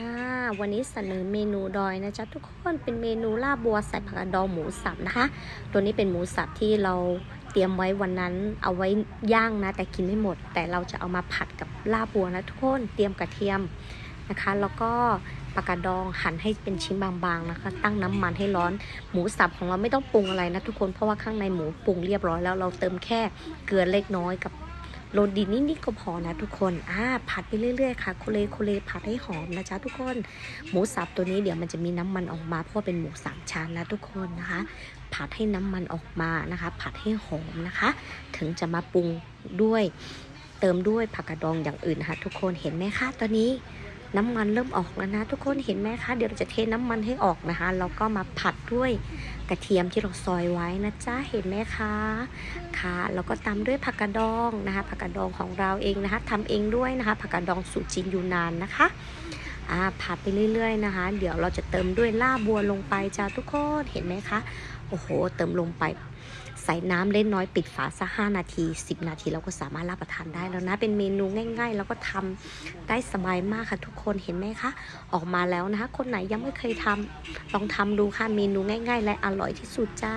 อ่าวันนี้เสนอเมนูดอยนะจ๊ะทุกคนเป็นเมนูลาบบัวใส่ผักกาดดองหมูสับนะคะ ตัวนี้เป็นหมูสับที่เราเตรียมไว้วันนั้นเอาไว้ย่างนะ แต่กินไม่หมด แต่เราจะเอามาผัดกับลาบบัวนะทุกคนเตรียมกระเทียมนะคะ แล้วก็ผักกาดดองหั่นให้เป็นชิ้นบางๆนะคะ ตั้งน้ำมันให้ร้อนหมูสับของเราไม่ต้องปรุงอะไรนะทุกคนเพราะว่าข้างในหมูปรุงเรียบร้อยแล้วเราเติมแค่เกลือเล็กน้อยกับ โรยดีนิดๆก็พอนะทุกคนอ่าผัดไปเรื่อยๆค่ะโคเลโคเลผัดให้หอมนะจ๊ะทุกคน หมูสับตัวนี้เดี๋ยวมันจะมีน้ำมันออกมาเพราะเป็นหมูสามชั้นนะทุกคนนะคะ ผัดให้น้ำมันออกมานะคะ ผัดให้หอมนะคะ ถึงจะมาปรุงด้วย เติมด้วยผักกระดองอย่างอื่นนะคะทุกคนเห็นไหมคะตอนนี้น้ำมันเริ่มออกแล้วนะ ทุกคนเห็นไหมคะ เดี๋ยวเราจะเทน้ำมันให้ออกนะคะแล้วก็มาผัดด้วย กระเทียมที่เราซอยไว้นะจ๊ะเห็นไหมคะค่ะ แล้วก็ตามด้วยผักกาดดองนะคะผักกาดดองของเราเองนะคะทำเองด้วยนะคะผักกาดดองสูตรจีนยูนานนะคะ อ่าผัดไปเรื่อยๆนะคะ เดี๋ยวเราจะเติมด้วยล่าบัวลงไปจ้าทุกคนเห็นไหมคะโอ้โห เติมลงไปใส่น้ำเล็กน้อยปิดฝาสักห้านาที 10 นาทีเราก็สามารถรับประทานได้แล้วนะ เป็นเมนูง่าย ๆ แล้วก็ทำได้สบายมากค่ะทุกคนเห็นไหมคะ ออกมาแล้วนะคะ คนไหนยังไม่เคยทำลองทำดูค่ะเมนูง่าย ๆ และอร่อยที่สุดจ้า